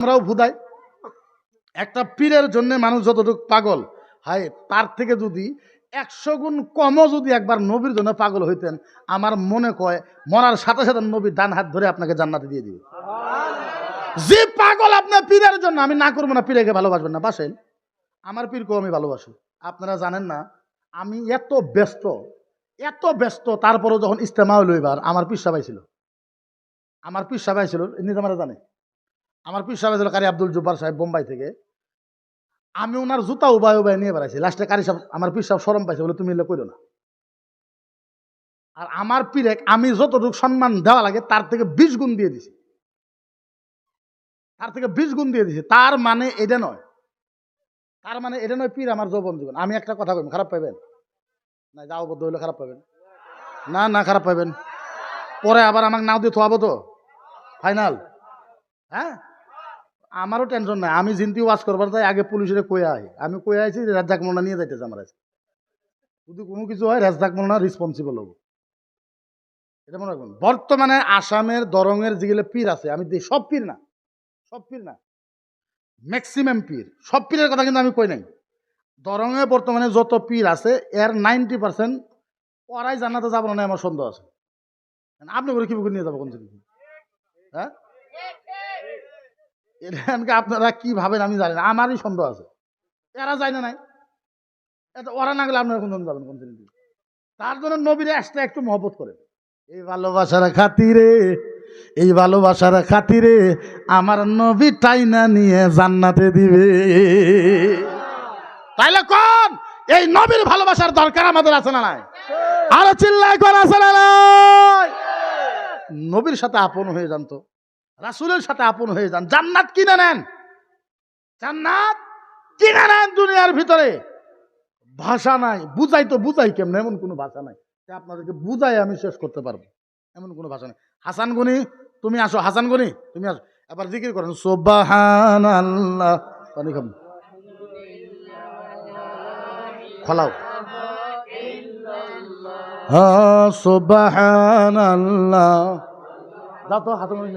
আমরাও ভুদাই। একটা পীরের জন্য মানুষ যতটুকু পাগল হায়, তার থেকে যদি একশো গুণ কমও যদি একবার নবীর জন্য পাগল হইতেন, আমার মনে কয়, মরার সাথে সাথে নবীর ডান হাত ধরে আপনাকে জান্নাতে দিয়ে দিবে। যে পাগল আপনার পীরের জন্য, আমি না করব না, পীরেকে ভালোবাসবেন না। বাসেন, আমার পীরকেও আমি ভালোবাসি। আপনারা জানেন না, আমি এত ব্যস্ত এত ব্যস্ত, তারপরেও যখন ইস্তেমা হইল এবার আমার পীর সাবাই ছিল আমার পীর সাবাই ছিল নিজামারা জানে। আমার পীর সাহেব কারি আব্দুল জুব্বার সাহেব বোম্বাই থেকে। আমি ওনার জুতা উবাই উবাই নিয়ে বেড়াইছি। লাস্টে কারি সাহেব, আমার পীর সাহেব সরম পাইছে, বলে, তুমি এলে কইরো না। আর আমার পীরে আমি যতটুকু সম্মান দেওয়া লাগে, তার থেকে বিশ গুণ দিয়ে দিছি। তার থেকে বিশ গুণ দিয়ে দিছি। তার মানে এটা নয়। তার মানে এটা নয়, পীর আমার যৌবন জীবন। আমি একটা কথা কইব খারাপ পাইবেন? না, যাও বদ্ধ হইলে খারাপ পাবেন না না, খারাপ পাবেন পরে আবার আমাকে নাও দিয়ে থোয়াবো তো? ফাইনাল হ্যাঁ? আমারও টেনশন নাই। আমি জিনতি ওয়াশ করবার তাই আগে পুলিশের কয়ে আই আমি কয়ে আইছি রাজ্জাক মোল্লা নিয়ে যাইতেছে আমার আজকে যদি কোনো কিছু হয়, রাজ্জাক মোল্লা রেসপন্সিবল হব। এটা মনে রাখবেন। বর্তমানে আসামের দরঙের যেগুলো পীর আছে, আমি সব পীর না, সব পীর না ম্যাক্সিমাম পীর। সব পীরের কথা কিন্তু আমি কই নাই। দরঙে বর্তমানে যত পীর আছে, এর নাইনটি পার্সেন্ট ওরাই জানাতে যাব না আমার সন্দেহ আছে। আপনি করে কি নিয়ে যাব কোন হ্যাঁ? এখানকে আপনারা কি ভাবেন আমি জানি না আমারই সন্দেহ আছে। এরা যায় না নাই। এটা ওরা না গেলে আপনারা কোন যাবেন কোন দিন তার জন্য নবীরে আসতে একটু মহব্বত করে এই ভালোবাসার খাতিরে এই ভালোবাসার খাতিরে আমার নবী টাইনা নিয়ে জান্নাতে দিবে। তাইলে কোন? এই নবীর ভালোবাসার দরকার আমাদের আছে না নাই? আরও চিল্লাই কর আছে না নাই? নবীর সাথে আপন হয়ে যান তো। রাসুলের সাথে আপন হয়ে যান। জান্নাত কিনে নেন। জান্নাত কিনে নেন দুনিয়ার ভিতরে। ভাষা নাই। বুঝাই তো বুঝাই কেমন? এমন কোনো ভাষা নাই। যে আপনাদেরকে বুঝাই আমি শেষ করতে পারব। এমন কোনো ভাষা নেই। হাসান গনি, তুমি আসো। হাসান গনি, তুমি আসো। এবার জিকির করেন সোবাহান আল্লাহ পানি খোলাও। হ্যাঁ সোবাহান আল্লাহ যাও তো, হাসান গনি